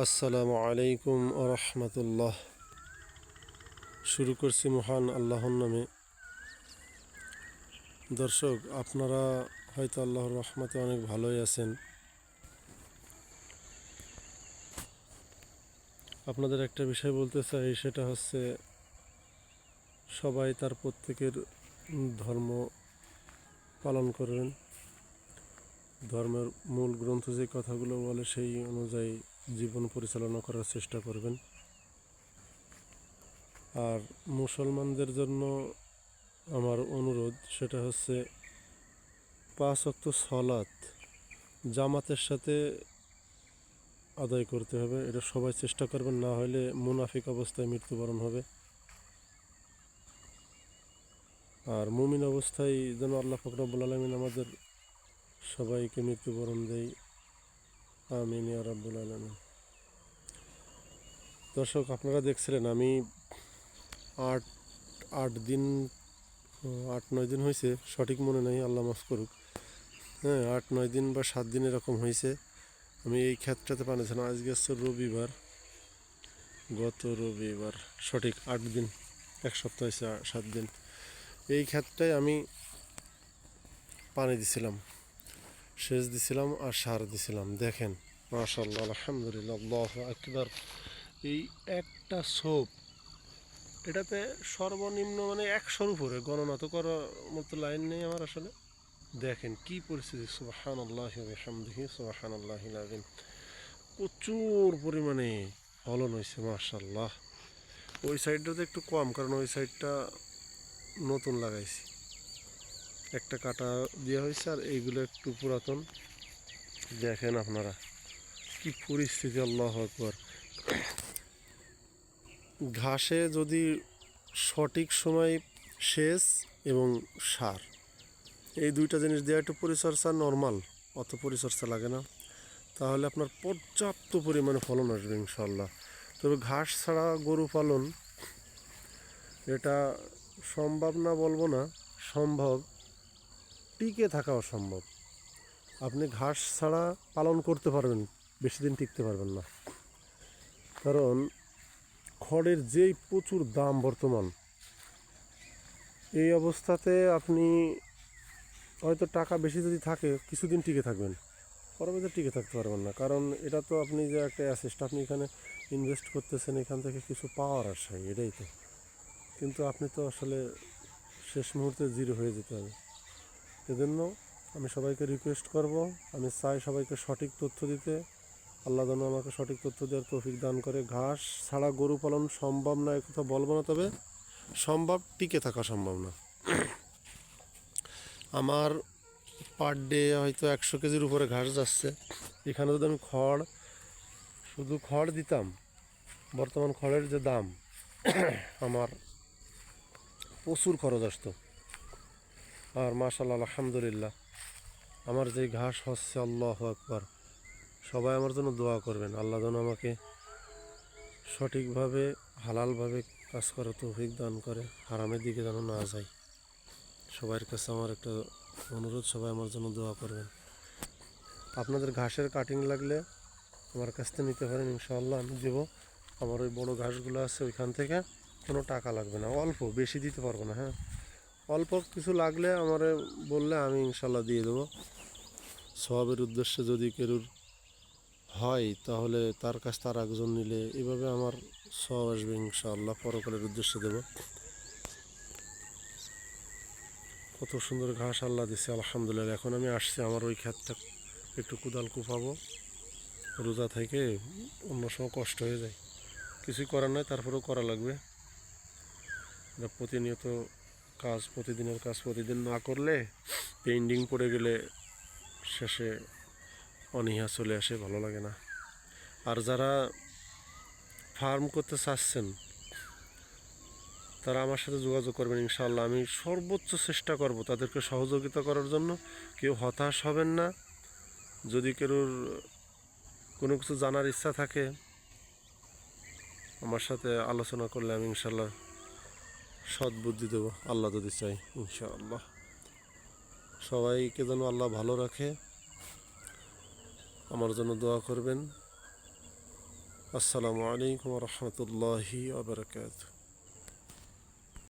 আসসালামু আলাইকুম রহমতুল্লাহ। শুরু করছি মহান আল্লাহর নামে। দর্শক, আপনারা হয়তো আল্লাহর রহমতে অনেক ভালোই আছেন। আপনাদের একটা বিষয় বলতে চাই, সেটা হচ্ছে সবাই তার প্রত্যেকের ধর্ম পালন করবেন ধর্মের মূল গ্রন্থ যে কথাগুলো বলে, সেই অনুযায়ী জীবন পরিচালনা করার চেষ্টা করবেন। আর মুসলমানদের জন্য আমার অনুরোধ সেটা হচ্ছে, পাঁচ অক্ত সলাত জামাতের সাথে আদায় করতে হবে। এটা সবাই চেষ্টা করবেন, না হলে মুনাফিক অবস্থায় মৃত্যুবরণ হবে। আর মুমিন অবস্থায় যেন আল্লাহ ফকরাবুল আলমিন আমাদের সবাইকে মৃত্যুবরণ দেয়। আমিন রাব্বুল আলামিন। দর্শক, আপনারা দেখছিলেন আমি আট আট দিন, আট, নয় দিন হয়েছে সঠিক মনে নেই, আল্লাহ মাফ করুক। হ্যাঁ আট, নয় দিন বা সাত দিন এরকম হয়েছে আমি এই ক্ষেত্রতে পানিছিলাম আজকে হচ্ছে রবিবার। গত রবিবার, সঠিক আট দিন, এক সপ্তাহ হয়েছে সাত দিন। এই ক্ষেত্রটায় আমি পানি দিছিলাম। সেচ দিছিলাম আর সার দিছিলাম দেখেন মাশাল্লাহ আলহামদুলিল্লাহ আকবার এই একটা সোপ এটাতে সর্বনিম্ন মানে একশোর উপরে গণনা তো করার মতো লাইন নেই আমার আসলে। দেখেন কি পরিস্থিতি। সুবাহান আল্লাহ হামদিহি সুবাহান আল্লাহ আলিম প্রচুর পরিমাণে ফলন হয়েছে মাশাল্লাহ ওই সাইডটাতে একটু কম, কারণ ওই সাইডটা নতুন লাগাইছি। একটা কাটা দেওয়া হয়েছে আর এইগুলো একটু পুরাতন। দেখেন আপনারা কি পরিস্থিতি, আল্লাহ আকবর। ঘাসে যদি সঠিক সময় সেচ এবং সার, এই দুইটা জিনিস দেওয়া একটু পরিচর্যা নর্মাল, অত পরিচর্যা লাগে না। তাহলে আপনার পর্যাপ্ত পরিমাণে ফলন আসবে ইনশাল্লাহ তবে ঘাস ছাড়া গরু পালন, এটা সম্ভব না বলব না, সম্ভব। টিকে থাকা অসম্ভব। আপনি ঘাস ছাড়া পালন করতে পারবেন, বেশি দিন টিকতে পারবেন না। কারণ খড়ের যেই প্রচুর দাম বর্তমান, এই অবস্থাতে আপনি হয়তো টাকা বেশি যদি থাকে, কিছুদিন টিকে থাকবেন। পরবর্তী টিকে থাকতে পারবেন না। কারণ এটা তো আপনি যে একটা অ্যাসেস্ট আপনি এখানে ইনভেস্ট করতেছেন, এখান থেকে কিছু পাওয়ার আশায় এটাই তো। কিন্তু আপনি তো আসলে শেষ মুহূর্তে জিরো হয়ে যেতে হবে। এজন্য আমি সবাইকে রিকোয়েস্ট করব। আমি চাই সবাইকে সঠিক তথ্য দিতে। আল্লাহ যেন আমাকে সঠিক তথ্য দেওয়ার তৌফিক দান করে। ঘাস ছাড়া গরু পালন সম্ভব না কথা বলব না তবে সম্ভব, টিকে থাকা সম্ভব না। আমার পার ডে হয়তো একশো কেজির উপরে ঘাস যাচ্ছে। এখানে যদি আমি খড়, শুধু খড় দিতাম, বর্তমান খড়ের যে দাম, আমার প্রচুর খরচ আসতো। আর মাশাল্লাহ আলহামদুলিল্লাহ। আমার যে ঘাস হচ্ছে আল্লাহ আকবার। সবাই আমার জন্য দোয়া করবেন। আল্লাহ যেন আমাকে সঠিকভাবে, হালালভাবে কাজ করার তৌফিক দান করে, হারামের দিকে যেন না যাই। সবার কাছে আমার একটা অনুরোধ, সবাই আমার জন্য দোয়া করবেন। আপনাদের ঘাসের কাটিং লাগলে আমার কাছ থেকে নিতে পারেন, ইনশাআল্লাহ আমি দেবো। আমার ওই বড়ো ঘাসগুলো আছে ওইখান থেকে কোনো টাকা লাগবে না। অল্প, বেশি দিতে পারব না হ্যাঁ। অল্প কিছু লাগলে আমারে বললে আমি ইনশাল্লাহ দিয়ে দেবো। সবের উদ্দেশ্যে যদি কেরুর হয়, তাহলে তার কাছ তার একজন নিলে এভাবে আমার সব আসবে ইনশাআল্লাহ পরকালের উদ্দেশ্যে দেব। কত সুন্দর ঘাস আল্লাহ দিচ্ছে আলহামদুলিল্লাহ। এখন আমি আসছি, আমার ওই ক্ষেতটা একটু কুদাল কুপাবো রোজা থেকে অন্য সময় কষ্ট হয়ে যায়। কিছুই করার নয় তারপরেও করা লাগবে। প্রতিনিয়ত কাজ প্রতিদিনের কাজ প্রতিদিন না করলে পেন্ডিং পড়ে গেলে শেষে অনীহা চলে আসে, ভালো লাগে না। আর যারা ফার্ম করতে চাচ্ছেন, তারা আমার সাথে যোগাযোগ করবেন ইনশাল্লাহ আমি সর্বোচ্চ চেষ্টা করব তাদেরকে সহযোগিতা করার জন্য। কেউ হতাশ হবেন না। যদি কেউর কোনো কিছু জানার ইচ্ছা থাকে, আমার সাথে আলোচনা করলে আমি ইনশাল্লাহ সৎ বুদ্ধি দেবো, আল্লাহ যদি চাই ইনশাআল্লাহ। সবাইকে যেন আল্লাহ ভালো রাখে, আমার জন্য দোয়া করবেন। আসসালামু আলাইকুম রহমতুল্লাহি আবরকাত